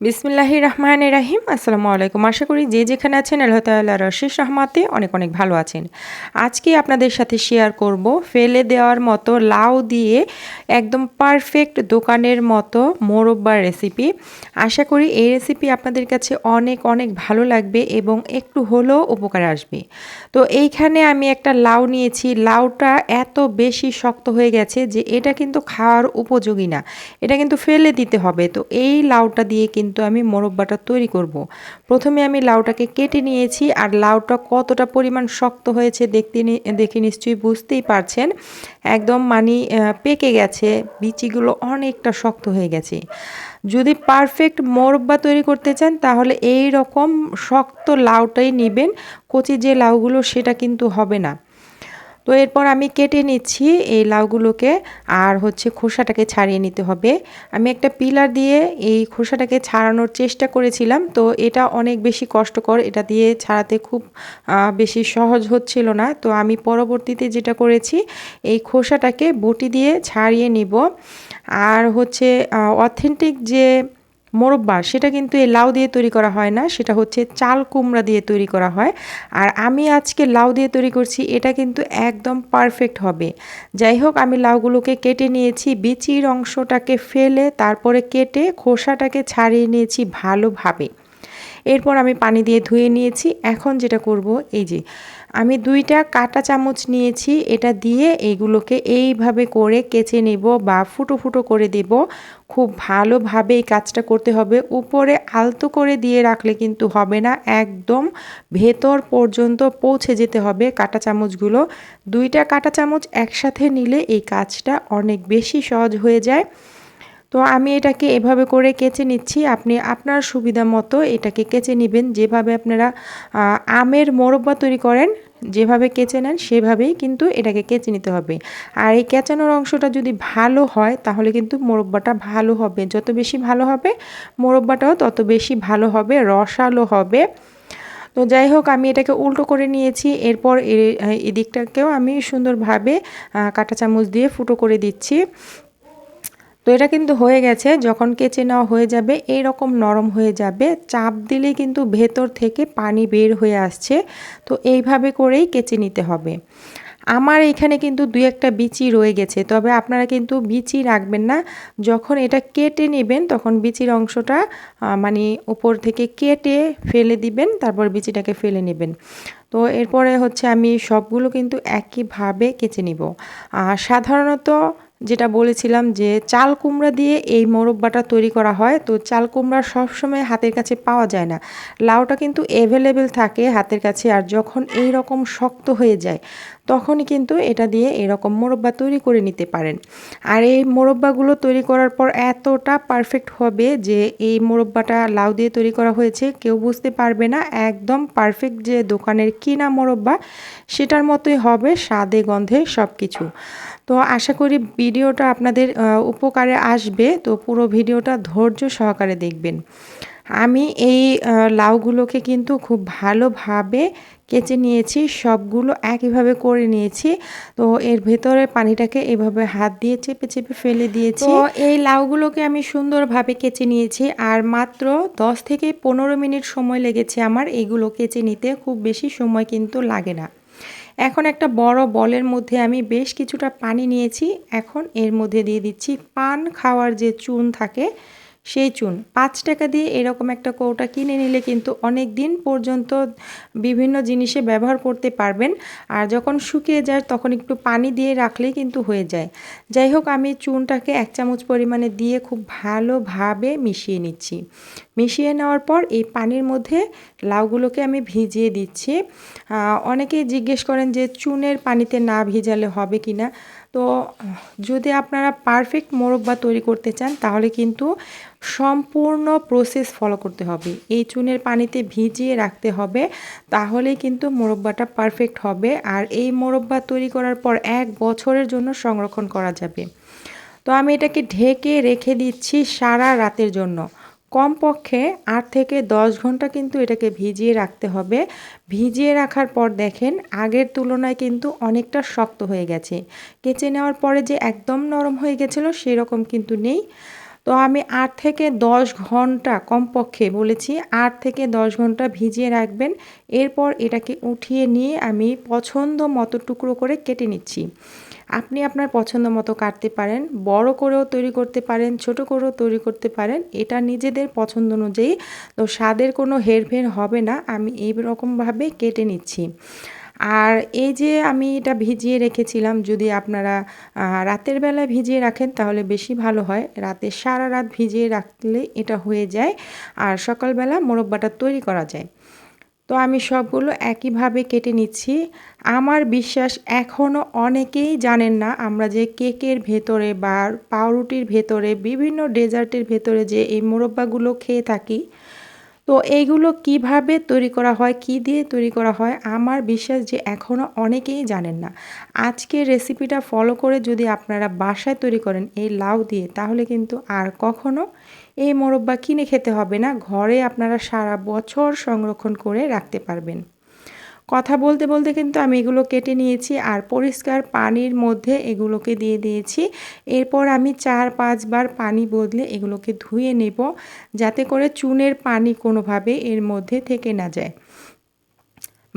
বিসমিল্লাহির রহমান রাহিম। আসসালামু আলাইকুম। আশা করি যে যেখানে আছেন আল্লাহ তাল্লাহ রশিস রহমাতে অনেক অনেক ভালো আছেন। আজকে আপনাদের সাথে শেয়ার করব ফেলে দেওয়ার মতো লাউ দিয়ে একদম পারফেক্ট দোকানের মতো মোরব্বার রেসিপি আশা করি এই রেসিপি আপনাদের কাছে অনেক অনেক ভালো লাগবে এবং একটু হলেও উপকার আসবে। তো এইখানে আমি একটা লাউ নিয়েছি। লাউটা এত বেশি শক্ত হয়ে গেছে যে এটা কিন্তু খাওয়ার উপযোগী না। এটা কিন্তু ফেলে দিতে হবে। তো এই লাউটা দিয়ে কিন্তু কিন্তু আমি মোরব্বাটা তৈরি করব। প্রথমে আমি লাউটাকে কেটে নিয়েছি আর লাউটা কতটা পরিমাণ শক্ত হয়েছে দেখতে দেখে নিশ্চয়ই বুঝতেই পারছেন। একদম মানি পেকে গেছে, বিচিগুলো অনেকটা শক্ত হয়ে গেছে। যদি পারফেক্ট মোরব্বা তৈরি করতে চান, তাহলে এই রকম শক্ত লাউটাই নেবেন। কচি যে লাউগুলো, সেটা কিন্তু হবে না। তো এরপর আমি কেটে নিচ্ছি এই লাউগুলোকে, আর হচ্ছে খোসাটাকে ছাড়িয়ে নিতে হবে। আমি একটা পিলার দিয়ে এই খোসাটাকে ছাড়ানোর চেষ্টা করেছিলাম, তো এটা অনেক বেশি কষ্টকর। এটা দিয়ে ছাড়াতে খুব বেশি সহজ হচ্ছিল না। তো আমি পরবর্তীতে যেটা করেছি, এই খোসাটাকে বটি দিয়ে ছাড়িয়ে নিব। আর হচ্ছে অথেন্টিক যে মোরব্বা, সেটা কিন্তু এই লাউ দিয়ে তৈরি করা হয় না, সেটা হচ্ছে চাল কুমড়া দিয়ে তৈরি করা হয়। আর আমি আজকে লাউ দিয়ে তৈরি করছি, এটা কিন্তু একদম পারফেক্ট হবে। যাই হোক, আমি লাউগুলোকে কেটে নিয়েছি, বিচির অংশটাকে ফেলে, তারপরে কেটে খোসাটাকে ছাড়িয়ে নিয়েছি ভালোভাবে। এরপর আমি পানি দিয়ে ধুয়ে নিয়েছি। এখন যেটা করব, এই যে, আমি দুইটা কাটা চামচ নিয়েছি। এটা দিয়ে এইগুলোকে এইভাবে করে কেচে নেব বা ফুটো ফুটো করে দেব। খুব ভালোভাবে এই কাজটা করতে হবে। উপরে আলতো করে দিয়ে রাখলে কিন্তু হবে না। একদম ভেতর পর্যন্ত পৌঁছে যেতে হবে কাটা চামচগুলো। দুইটা কাটা চামচ একসাথে নিলে এই কাজটা অনেক বেশি সহজ হয়ে যায়। তো আমি এটাকে এভাবে করে কেচে নিচ্ছি। আপনি আপনার সুবিধা মতো এটাকে কেচে নেবেন। যেভাবে আপনারা আমের মোরব্বা তৈরি করেন, যেভাবে কেচে নেন, সেভাবেই কিন্তু এটাকে কেচে নিতে হবে। আর এই কেচানোর অংশটা যদি ভালো হয়, তাহলে কিন্তু মোরব্বাটা ভালো হবে। যত বেশি ভালো হবে, মোরব্বাটাও তত বেশি ভালো হবে, রসালো হবে। তো যাই হোক, আমি এটাকে উল্টো করে নিয়েছি। এরপর এদিকটাকেও আমি সুন্দরভাবে কাঁটা চামচ দিয়ে ফুটো করে দিচ্ছি। তো এটা কিন্তু হয়ে গেছে, যখন কেচে নেওয়া হয়ে যাবে এই রকম নরম হয়ে যাবে, চাপ দিলে কিন্তু ভেতর থেকে পানি বের হয়ে আসছে, তো এইভাবে করেই কেচে নিতে হবে। আমার এখানে কিন্তু দুই একটা বিচি রয়ে গেছে, তবে আপনারা কিন্তু বিচি রাখবেন না, যখন এটা কেটে নেবেন, তখন বিচির অংশটা মানে উপর থেকে কেটে ফেলে দিবেন, তারপর বিচিটাকে ফেলে নেবেন। তো এরপরে হচ্ছে আমি সবগুলো কিন্তু একইভাবে কেচে নিব। আর সাধারণত যেটা বলেছিলাম যে চাল কুমড়া দিয়ে এই মোরব্বাটা তৈরি করা হয়, তো চাল কুমড়া সবসময় হাতের কাছে পাওয়া যায় না। লাউটা কিন্তু অ্যাভেলেবেল থাকে হাতের কাছে আর যখন এই রকম শক্ত হয়ে যায়, তখনই কিন্তু এটা দিয়ে এরকম মোরব্বা তৈরি করে নিতে পারেন। আর এই মোরব্বাগুলো তৈরি করার পর এতটা পারফেক্ট হবে যে এই মোরব্বাটা লাউ দিয়ে তৈরি করা হয়েছে, কেউ বুঝতে পারবে না। একদম পারফেক্ট যে দোকানের কিনা মোরব্বা সেটার মতোই হবে, স্বাদে গন্ধে সব কিছু তো আশা করি ভিডিওটা আপনাদের উপকারে আসবে। তো পুরো ভিডিওটা ধৈর্য সহকারে দেখবেন। আমি এই লাউগুলোকে কিন্তু খুব ভালোভাবে কেচে নিয়েছি, সবগুলো একইভাবে করে নিয়েছি। তো এর ভেতরে পানিটাকে এভাবে হাত দিয়ে চেপে চেপে ফেলে দিয়েছি। তো এই লাউগুলোকে আমি সুন্দরভাবে কেচে নিয়েছি আর মাত্র দশ থেকে পনেরো মিনিট সময় লেগেছে আমার এগুলো কেচে নিতে। খুব বেশি সময় কিন্তু লাগে না। এখন একটা বড় বলের মধ্যে আমি বেশ কিছুটা পানি নিয়েছি। এখন এর মধ্যে দিয়ে দিচ্ছি পান খাওয়ার যে চুন থাকে সেই চুন। পাঁচ টাকা দিয়ে এরকম একটা কৌটা কিনে নিলে কিন্তু অনেক দিন পর্যন্ত বিভিন্ন জিনিসে ব্যবহার করতে পারবেন। আর যখন শুকিয়ে যায়, তখন একটু পানি দিয়ে রাখলেই কিন্তু হয়ে যায়। যাই হোক, আমি চুনটাকে এক চামচ পরিমাণে দিয়ে খুব ভালোভাবে মিশিয়ে নিচ্ছি। মিশিয়ে নেওয়ার পর এই পানির মধ্যে লাউগুলোকে আমি ভিজিয়ে দিচ্ছি। অনেকেই জিজ্ঞেস করেন যে চুনের পানিতে না ভিজালে হবে কি না? তো যদি আপনারা পারফেক্ট মোরব্বা তৈরি করতে চান, তাহলে কিন্তু সম্পূর্ণ প্রসেস ফলো করতে হবে। এই চুনের পানিতে ভিজিয়ে রাখতে হবে, তাহলেই কিন্তু মোরব্বাটা পারফেক্ট হবে। আর এই মোরব্বা তৈরি করার পর এক বছরের জন্য সংরক্ষণ করা যাবে। তো আমি এটাকে ঢেকে রেখে দিচ্ছি সারা রাতের জন্য। কমপক্ষে আট থেকে দশ ঘণ্টা কিন্তু এটাকে ভিজিয়ে রাখতে হবে। ভিজিয়ে রাখার পর দেখেন, আগের তুলনায় কিন্তু অনেকটা শক্ত হয়ে গেছে। কেচে নেওয়ার পরে যে একদম নরম হয়ে গেছিল, সেরকম কিন্তু নেই। তো আমি আট থেকে দশ ঘণ্টা কমপক্ষে বলেছি আট থেকে দশ ঘণ্টা ভিজিয়ে রাখবেন। এরপর এটাকে উঠিয়ে নিয়ে আমি পছন্দ মতো টুকরো করে কেটে নিচ্ছি। আপনি আপনার পছন্দ মতো কাটতে পারেন, বড় করেও তৈরি করতে পারেন, ছোট করেও তৈরি করতে পারেন, এটা নিজেদের পছন্দ অনুযায়ী। তো স্বাদের কোনো হেরফের হবে না, আমি এই রকমভাবে কেটে নিচ্ছি। আর এই যে আমি এটা ভিজিয়ে রেখেছিলাম, যদি আপনারা রাতের বেলায় ভিজিয়ে রাখেন তাহলে বেশি ভালো হয়। রাতে সারা রাত ভিজিয়ে রাখলে এটা হয়ে যায় আর সকালবেলা মোরব্বাটা তৈরি করা যায়। তো আমি সবগুলো একইভাবে কেটে নিচ্ছি। আমার বিশ্বাস এখনও অনেকেই জানেন না আমরা যে কেকের ভেতরে বা পাউরুটির ভেতরে, বিভিন্ন ডেজার্টের ভেতরে যে এই মোরব্বাগুলো খেয়ে থাকি তো এইগুলো কীভাবে তৈরি করা হয়, কি দিয়ে তৈরি করা হয়, আমার বিশ্বাস যে এখনও অনেকেই জানেন না। আজকে রেসিপিটা ফলো করে যদি আপনারা বাসায় তৈরি করেন এই লাউ দিয়ে, তাহলে কিন্তু আর কখনও এই মোরব্বা কিনে খেতে হবে না। ঘরে আপনারা সারা বছর সংরক্ষণ করে রাখতে পারবেন। কথা বলতে বলতে কিন্তু আমি এগুলো কেটে নিয়েছি আর পরিষ্কার পানির মধ্যে এগুলোকে দিয়ে দিয়েছি। এরপর আমি চার পাঁচবার পানি বদলে এগুলোকে ধুয়ে নেব যাতে করে চুনের পানি কোনোভাবে এর মধ্যে থেকে না যায়।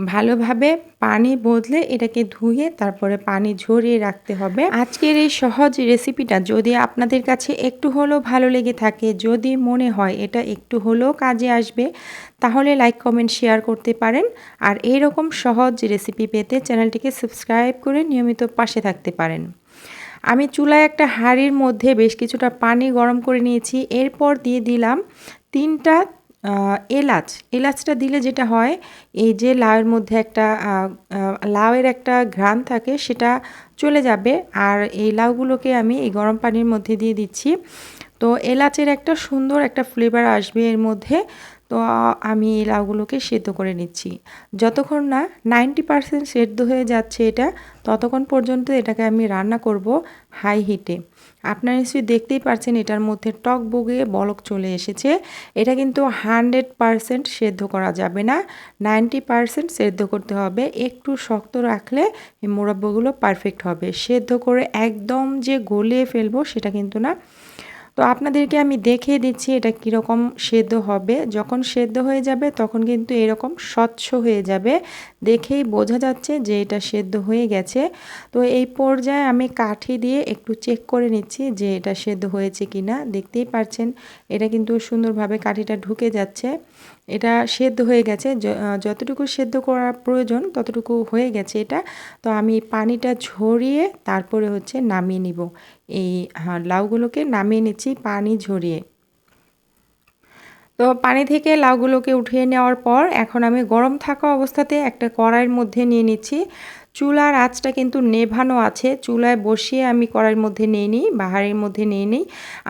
ভালোভাবে পানি বদলে এটাকে ধুয়ে তারপরে পানি ঝরিয়ে রাখতে হবে। আজকের এই সহজ রেসিপিটা যদি আপনাদের কাছে একটু হলেও ভালো লেগে থাকে, যদি মনে হয় এটা একটু হলেও কাজে আসবে, তাহলে লাইক কমেন্ট শেয়ার করতে পারেন। আর এই রকম সহজ রেসিপি পেতে চ্যানেলটিকে সাবস্ক্রাইব করে নিয়মিত পাশে থাকতে পারেন। আমি চুলায় একটা হাঁড়ির মধ্যে বেশ কিছুটা পানি গরম করে নিয়েছি। এরপর দিয়ে দিলাম তিনটা এলাচ। এলাচটা দিলে যেটা হয়, এই যে লাউয়ের মধ্যে একটা লাউয়ের একটা ঘ্রাণ থাকে সেটা চলে যাবে। আর এই লাউগুলোকে আমি এই গরম পানির মধ্যে দিয়ে দিচ্ছি। তো এলাচের একটা সুন্দর একটা ফ্লেভার আসবে এর মধ্যে। তো আমি এই লাউগুলোকে সেদ্ধ করে নিচ্ছি। যতক্ষণ না নাইনটি পারসেন্ট সেদ্ধ হয়ে যাচ্ছে এটা, ততক্ষণ পর্যন্ত এটাকে আমি রান্না করব হাই হিটে। আপনারা নিশ্চয়ই দেখতেই পারছেন এটার মধ্যে টক বগে বলক চলে এসেছে। এটা কিন্তু হান্ড্রেড পারসেন্ট সেদ্ধ করা যাবে না। নাইনটি পারসেন্ট সেদ্ধ করতে হবে। একটু শক্ত রাখলে এই মোরব্বগুলো পারফেক্ট হবে। সেদ্ধ করে একদম যে গলিয়ে ফেলব সেটা কিন্তু না। তো আপনাদেরকে আমি দেখিয়ে দিচ্ছি এটা কীরকম সেদ্ধ হবে। যখন সেদ্ধ হয়ে যাবে তখন কিন্তু এরকম স্বচ্ছ হয়ে যাবে। দেখেই বোঝা যাচ্ছে যে এটা সেদ্ধ হয়ে গেছে। তো এই পর্যায়ে আমি কাঠি দিয়ে একটু চেক করে নিচ্ছি যে এটা সেদ্ধ হয়েছে কি না দেখতেই পারছেন, এটা কিন্তু সুন্দরভাবে কাঠিটা ঢুকে যাচ্ছে। এটা সেদ্ধ হয়ে গেছে। যতটুকু সেদ্ধ করার প্রয়োজন ততটুকু হয়ে গেছে এটা। তো আমি পানিটা ঝরিয়ে তারপরে হচ্ছে নামিয়ে নিব। এই লাউগুলোকে নামিয়ে নিচ্ছি পানি ঝরিয়ে। তো পানি থেকে লাউগুলোকে উঠিয়ে নেওয়ার পর এখন আমি গরম থাকা অবস্থাতে একটা কড়াইয়ের মধ্যে নিয়ে নিচ্ছি। চুলার আঁচটা কিন্তু নেভানো আছে। চুলায় বসিয়ে আমি কড়াইয়ের মধ্যে নিয়ে নিই বা হাঁড়ির মধ্যে নিয়ে নিই।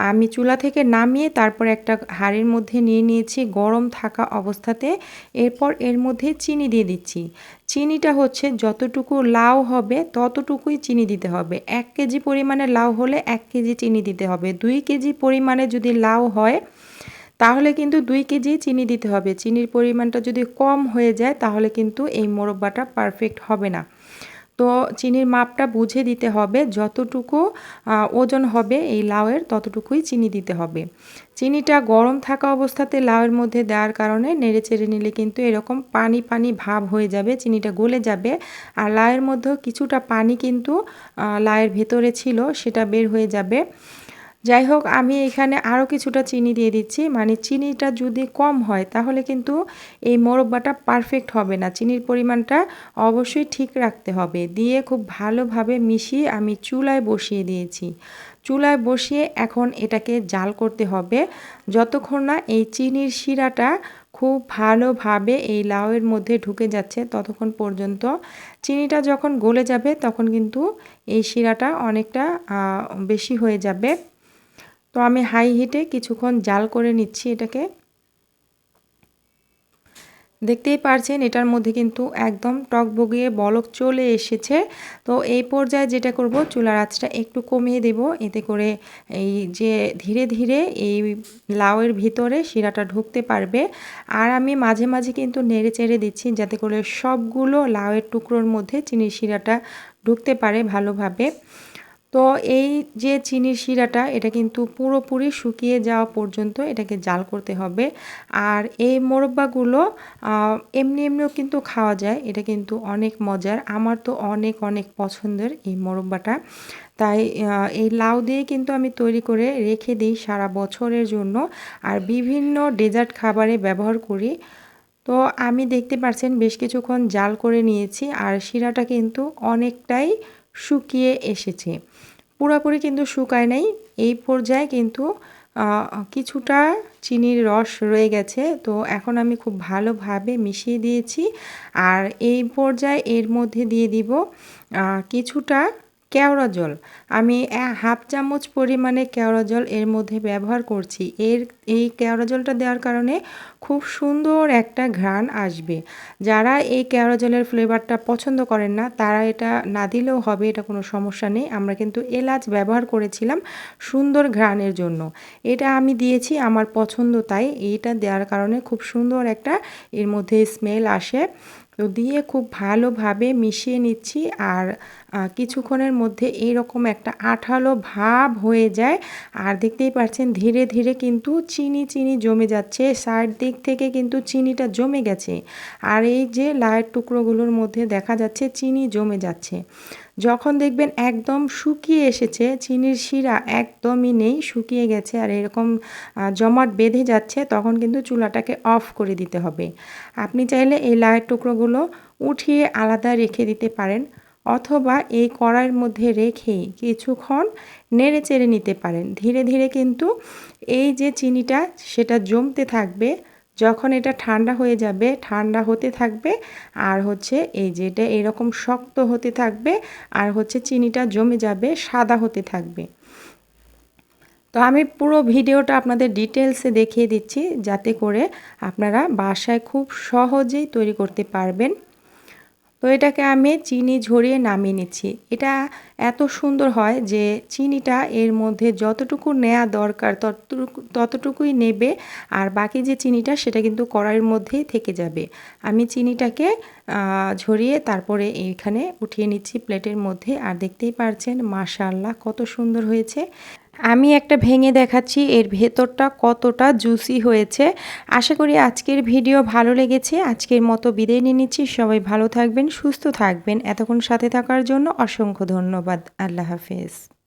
আমি চুলা থেকে নামিয়ে তারপর একটা হাঁড়ির মধ্যে নিয়ে নিয়েছি গরম থাকা অবস্থাতে। এরপর এর মধ্যে চিনি দিয়ে দিচ্ছি। চিনিটা হচ্ছে যতটুকু লাউ হবে ততটুকুই চিনি দিতে হবে। এক কেজি পরিমাণে লাউ হলে এক কেজি চিনি দিতে হবে। দুই কেজি পরিমাণে যদি লাউ হয়, তাহলে কিন্তু দুই কেজি চিনি দিতে হবে। চিনির পরিমাণটা যদি কম হয়ে যায়, তাহলে কিন্তু এই মোরব্বাটা পারফেক্ট হবে না। তো চিনির মাপটা বুঝে দিতে হবে, যতটুকু ওজন হবে এই লাউয়ের ততটুকুই চিনি দিতে হবে। চিনিটা গরম থাকা অবস্থাতে লাউয়ের মধ্যে দেওয়ার কারণে নেড়ে চেড়ে নিলে কিন্তু এরকম পানি পানি ভাব হয়ে যাবে, চিনিটা গলে যাবে। আর লাউয়ের মধ্যেও কিছুটা পানি কিন্তু লাউয়ের ভেতরে ছিল, সেটা বের হয়ে যাবে। যাই হোক আমি এখানে আরও কিছুটা চিনি দিয়ে দিচ্ছি। মানে চিনিটা যদি কম হয়, তাহলে কিন্তু এই মোরব্বাটা পারফেক্ট হবে না। চিনির পরিমাণটা অবশ্যই ঠিক রাখতে হবে। দিয়ে খুব ভালোভাবে মিশিয়ে আমি চুলায় বসিয়ে দিয়েছি। চুলায় বসিয়ে এখন এটাকে জাল করতে হবে। যতক্ষণ না এই চিনির শিরাটা খুব ভালোভাবে এই লাউয়ের মধ্যে ঢুকে যাচ্ছে, ততক্ষণ পর্যন্ত চিনিটা যখন গলে যাবে, তখন কিন্তু এই শিরাটা অনেকটা বেশি হয়ে যাবে। তো আমি হাই হিটে কিছুক্ষণ জাল করে নিচ্ছি এটাকে। দেখতেই পারছেন, এটার মধ্যে কিন্তু একদম টক বগিয়ে বলক চলে এসেছে। তো এই পর্যায়ে যেটা করব, চুলার আঁচটা একটু কমিয়ে দেব। এতে করে এই যে ধীরে ধীরে এই লাউয়ের ভিতরে শিরাটা ঢুকতে পারবে। আর আমি মাঝে মাঝে কিন্তু নেড়ে চেড়ে দিচ্ছি যাতে করে সবগুলো লাউয়ের টুকরোর মধ্যে চিনির শিরাটা ঢুকতে পারে ভালোভাবে। তো এই যে চিনির শিরাটা, এটা কিন্তু পুরোপুরি শুকিয়ে যাওয়া পর্যন্ত এটাকে জাল করতে হবে। আর এই মোরব্বাগুলো এমনি এমনিও কিন্তু খাওয়া যায়, এটা কিন্তু অনেক মজার। আমার তো অনেক অনেক পছন্দের এই মোরব্বাটা। তাই এই লাউ দিয়ে কিন্তু আমি তৈরি করে রেখে দিই সারা বছরের জন্য। আর বিভিন্ন ডেজার্ট খাবারে ব্যবহার করি। তো আমি দেখতে পাচ্ছেন বেশ কিছুক্ষণ জাল করে নিয়েছি। আর শিরাটা কিন্তু অনেকটাই শুকিয়ে এসেছে। পুরোপুরি কিন্তু শুকায় নাই। এই পর্যায়ে কিন্তু কিছুটা চিনির রস রয়ে গেছে। তো এখন আমি খুব ভালোভাবে মিশিয়ে দিয়েছি। আর এই পর্যায়ে এর মধ্যে দিয়ে দিব কিছুটা কেওড়া জল। আমি হাফ চামচ পরিমাণে কেওড়া জল এর মধ্যে ব্যবহার করছি। এর, এই কেওড়া জলটা দেওয়ার কারণে খুব সুন্দর একটা ঘ্রাণ আসবে। যারা এই কেওড়া জলের ফ্লেভারটা পছন্দ করেন না, তারা এটা না দিলেও হবে, এটা কোনো সমস্যা নেই। আমরা কিন্তু এলাচ ব্যবহার করেছিলাম সুন্দর ঘ্রাণের জন্য। এটা আমি দিয়েছি আমার পছন্দ তাই। এইটা দেওয়ার কারণে খুব সুন্দর একটা এর মধ্যে স্মেল আসে। তো দিয়ে খুব ভালোভাবে মিশিয়ে নিচ্ছি আর কিছুক্ষণের মধ্যে এইরকম একটা আঠালো ভাব হয়ে যায়। আর দেখতেই পাচ্ছেন, ধীরে ধীরে কিন্তু চিনি চিনি জমে যাচ্ছে। সাইড দিক থেকে কিন্তু চিনিটা জমে গেছে। আর এই যে লায়ের টুকরোগুলোর মধ্যে দেখা যাচ্ছে চিনি জমে যাচ্ছে। যখন দেখবেন একদম শুকিয়ে এসেছে, চিনির শিরা একদমই নেই, শুকিয়ে গেছে আর এরকম জমাট বেঁধে যাচ্ছে, তখন কিন্তু চুলাটাকে অফ করে দিতে হবে। আপনি চাইলে এই লায়ের টুকরোগুলো উঠিয়ে আলাদা রেখে দিতে পারেন। অথবা এই কড়াইয়ের মধ্যে রেখে কিছুক্ষণ নেড়ে চেড়ে নিতে পারেন। ধীরে ধীরে কিন্তু এই যে চিনিটা, সেটা জমতে থাকবে। যখন এটা ঠান্ডা হয়ে যাবে, ঠান্ডা হতে থাকবে, আর হচ্ছে এই যে এটা এরকম শক্ত হতে থাকবে, আর হচ্ছে চিনিটা জমে যাবে, সাদা হতে থাকবে। তো আমি পুরো ভিডিওটা আপনাদের ডিটেলসে দেখিয়ে দিচ্ছি, যাতে করে আপনারা বাসায় খুব সহজেই তৈরি করতে পারবেন। তো এটাকে আমি চিনি ঝরিয়ে নামিয়ে নিচ্ছি। এটা এত সুন্দর হয় যে চিনিটা এর মধ্যে যতটুকু নেওয়া দরকার ততটুকু, ততটুকুই নেবে আর বাকি যে চিনিটা সেটা কিন্তু কড়াইয়ের মধ্যেই থেকে যাবে। আমি চিনিটাকে ঝরিয়ে তারপরে এইখানে উঠিয়ে নিচ্ছি প্লেটের মধ্যে। আর দেখতেই পারছেন মাশাল্লাহ কত সুন্দর হয়েছে। আমি একটা ভেঙে দেখাচ্ছি, এর ভেতরটা কতটা জুসি হয়েছে। আশা করি আজকের ভিডিও ভালো লেগেছে। আজকের মতো বিদায় নিয়ে নিচ্ছি। সবাই ভালো থাকবেন, সুস্থ থাকবেন। এতক্ষণ সাথে থাকার জন্য অসংখ্য ধন্যবাদ। আল্লাহ হাফেজ।